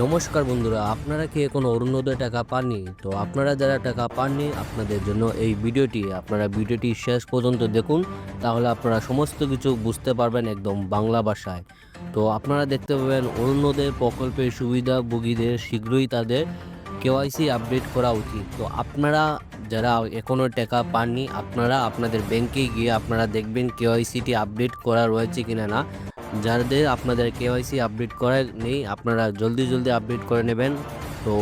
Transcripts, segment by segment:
নমস্কার বন্ধুরা, আপনারা কি কোনো অরুণোদয় টাকা পাননি? তো আপনারা যারা টাকা পাননি, আপনাদের জন্য এই ভিডিওটি, আপনারা ভিডিওটি শেষ পর্যন্ত দেখুন, তাহলে আপনারা সমস্ত কিছু বুঝতে পারবেন একদম বাংলা ভাষায়। তো আপনারা দেখতে পাবেন অরুণোদয় প্রকল্পের সুবিধাভোগীদের শীঘ্রই তাদের কেওয়াইসি আপডেট করা উচিত। তো আপনারা যারা এখনও টাকা পাননি, আপনারা আপনাদের ব্যাংকে গিয়ে আপনারা দেখবেন কেওয়াইসিটি আপডেট করা রয়েছে কিনা না। যাদের আপনাদের কেওয়াইসি আপডেট করা নেই, আপনারা জলদি জলদি আপডেট করে নেবেন। তো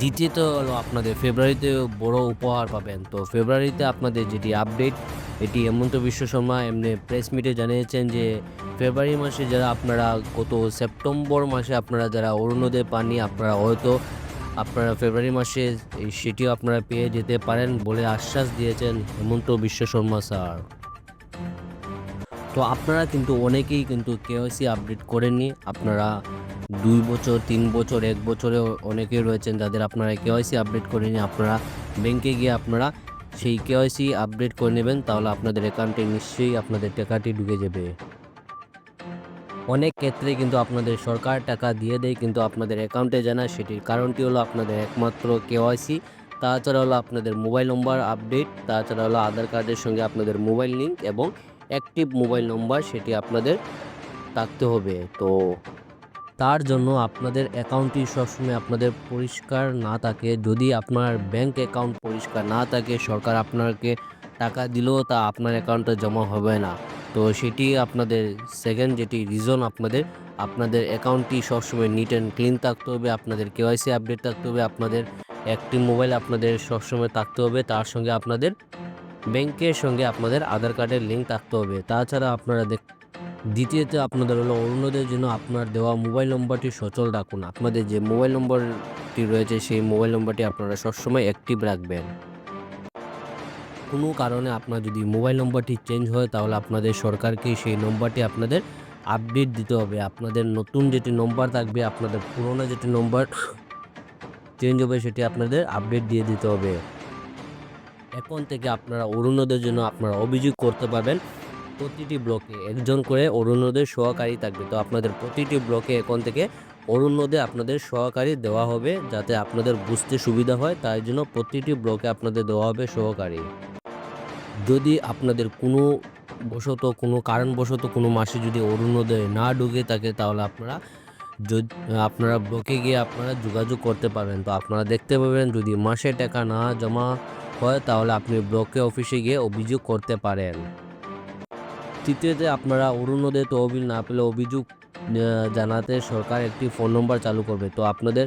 দ্বিতীয়ত হলো আপনাদের ফেব্রুয়ারিতে বড় উপহার পাবেন। তো ফেব্রুয়ারিতে আপনাদের যেটি আপডেট এটি হেমন্ত বিশ্ব শর্মা এমনি প্রেস মিটে জানিয়েছেন যে ফেব্রুয়ারি মাসে যারা আপনারা গত সেপ্টেম্বর মাসে আপনারা যারা অরুণোদয় পাননি, আপনারা হয়তো আপনারা ফেব্রুয়ারি মাসে সেটিও আপনারা পেয়ে যেতে পারেন বলে আশ্বাস দিয়েছেন হেমন্ত বিশ্ব শর্মা স্যার। তো আপনারা কিন্তু অনেকেই কিন্তু কেওয়াইসি আপডেট করেননি আপনারা দুই বছর, তিন বছর, এক বছরে অনেকেই রয়েছেন যাদের আপনারা কেওয়াইসি আপডেট করেনি আপনারা ব্যাংকে গিয়ে আপনারা সেই কেওয়াইসি আপডেট করে নেবেন, তাহলে আপনাদের অ্যাকাউন্টে নিশ্চয়ই আপনাদের টাকাটি ঢুকে যাবে। অনেক ক্ষেত্রে কিন্তু আপনাদের সরকার টাকা দিয়ে দেয়, কিন্তু আপনাদের অ্যাকাউন্টে জানা সেটির কারণটি হলো আপনাদের একমাত্র কেওয়াইসি তাছাড়া হলো আপনাদের মোবাইল নম্বর আপডেট তাছাড়া হলো আধার কার্ডের সঙ্গে আপনাদের মোবাইল লিঙ্ক এবং অ্যাক্টিভ মোবাইল নম্বর সেটি আপনাদের থাকতে হবে। তো তার জন্য আপনাদের অ্যাকাউন্টটি সবসময় আপনাদের পরিষ্কার না থাকে। যদি আপনার ব্যাংক অ্যাকাউন্ট পরিষ্কার না থাকে, সরকার আপনাকে টাকা দিলেও তা আপনার অ্যাকাউন্টে জমা হবে না। তো সেটি আপনাদের সেকেন্ড যেটি রিজন আপনাদের আপনাদের অ্যাকাউন্টটি সবসময় নিট অ্যান্ড ক্লিন থাকতে হবে, আপনাদের কেওয়াইসি আপডেট থাকতে হবে, আপনাদের একটি মোবাইল আপনাদের সবসময় থাকতে হবে, তার সঙ্গে আপনাদের ব্যাংকের সঙ্গে আপনাদের আধার কার্ডের লিঙ্ক থাকতে হবে। তাছাড়া আপনারা দেখ, দ্বিতীয়ত আপনাদের হলো অরুণোদয়ের জন্য আপনার দেওয়া মোবাইল নম্বরটি সচল রাখুন। আপনাদের যে মোবাইল নম্বরটি রয়েছে, সেই মোবাইল নম্বরটি আপনারা সবসময় অ্যাক্টিভ রাখবেন। কোনো কারণে আপনার যদি মোবাইল নম্বরটি চেঞ্জ হয়, তাহলে আপনাদের সরকারকে সেই নম্বরটি আপনাদের আপডেট দিতে হবে। আপনাদের নতুন যেটি নম্বর থাকবে, আপনাদের পুরোনো যেটি নম্বর চেঞ্জ হবে, সেটি আপনাদের আপডেট দিয়ে দিতে হবে। এখন থেকে আপনারা অরুণোদয়ের জন্য আপনারা অভিযোগ করতে পারবেন প্রতিটি ব্লকে একজন করে অরুণোদয় সহকারী থাকবে। তো আপনাদের প্রতিটি ব্লকে এখন থেকে অরুণোদয় আপনাদের সহকারী দেওয়া হবে যাতে আপনাদের বুঝতে সুবিধা হয়, তাই জন্য প্রতিটি ব্লকে আপনাদের দেওয়া হবে সহকারী। যদি আপনাদের কোনো বশত, কোনো কারণবশত কোনো মাসে যদি অরুণোদয় না ঢুকে থাকে, তাহলে আপনারা যদি আপনারা ব্লকে গিয়ে আপনারা যোগাযোগ করতে পারবেন। তো আপনারা দেখতে পাবেন যদি মাসে টাকা না জমা হয়, তাহলে আপনি ব্লকে অফিসে গিয়ে অভিযোগ করতে পারেন। তৃতীয়তে, আপনারা অরুণোদয় তহবিল না পেলে অভিযোগ জানাতে সরকার একটি ফোন নম্বর চালু করবে। তো আপনাদের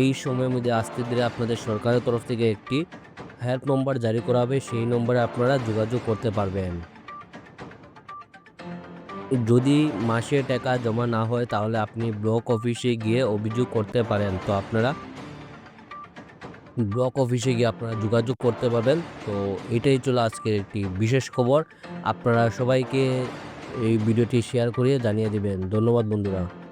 এই সময়ের মধ্যে আস্তে ধীরে আপনাদের সরকারের তরফ থেকে একটি হেল্প নম্বর জারি করা হবে। সেই নম্বরে আপনারা যোগাযোগ করতে পারবেন। যদি মাসে টাকা জমা না হয়, তাহলে আপনি ব্লক অফিসে গিয়ে অভিযোগ করতে পারেন। তো আপনারা ব্লক অফিসে গিয়ে আপনারা যোগাযোগ করতে পারবেন। তো এটাই চলো আজকের একটি বিশেষ খবর। আপনারা সবাইকে এই ভিডিওটি শেয়ার করে জানিয়ে দেবেন। ধন্যবাদ বন্ধুরা।